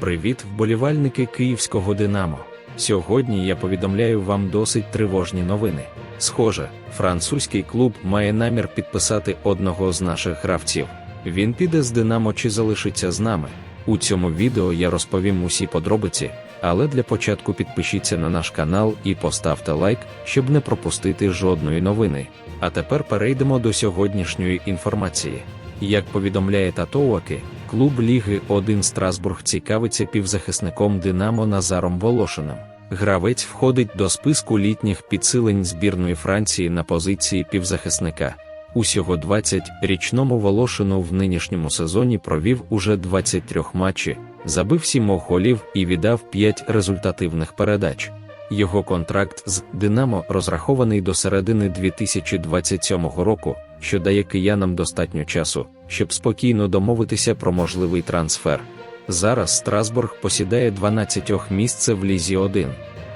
Привіт, вболівальники київського Динамо. Сьогодні я повідомляю вам досить тривожні новини. Схоже, французький клуб має намір підписати одного з наших гравців. Він піде з Динамо чи залишиться з нами. У цьому відео я розповім усі подробиці, але для початку підпишіться на наш канал і поставте лайк, щоб не пропустити жодної новини. А тепер перейдемо до сьогоднішньої інформації. Як повідомляє Татоуаки, клуб Ліги 1 Страсбург цікавиться півзахисником Динамо Назаром Волошиним. Гравець входить до списку літніх підсилень збірної Франції на позиції півзахисника. Усього 20-річному Волошину в нинішньому сезоні провів уже 23 матчі, забив 7 голів і віддав 5 результативних передач. Його контракт з Динамо розрахований до середини 2027 року, що дає киянам достатньо часу, щоб спокійно домовитися про можливий трансфер. Зараз Страсбург посідає 12 місце в Лізі 1.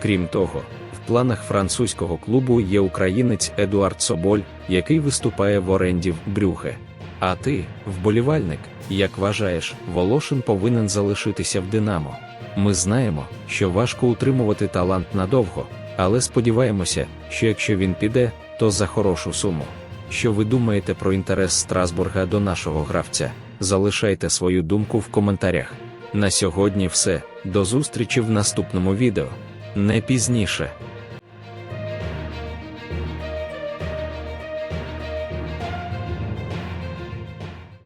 Крім того, в планах французького клубу є українець Едуард Соболь, який виступає в оренді в Брюхе. А ти, вболівальник, як вважаєш, Волошин повинен залишитися в Динамо. Ми знаємо, що важко утримувати талант надовго, але сподіваємося, що якщо він піде, то за хорошу суму. Що ви думаєте про інтерес Страсбурга до нашого гравця? Залишайте свою думку в коментарях. На сьогодні все. До зустрічі в наступному відео. Не пізніше.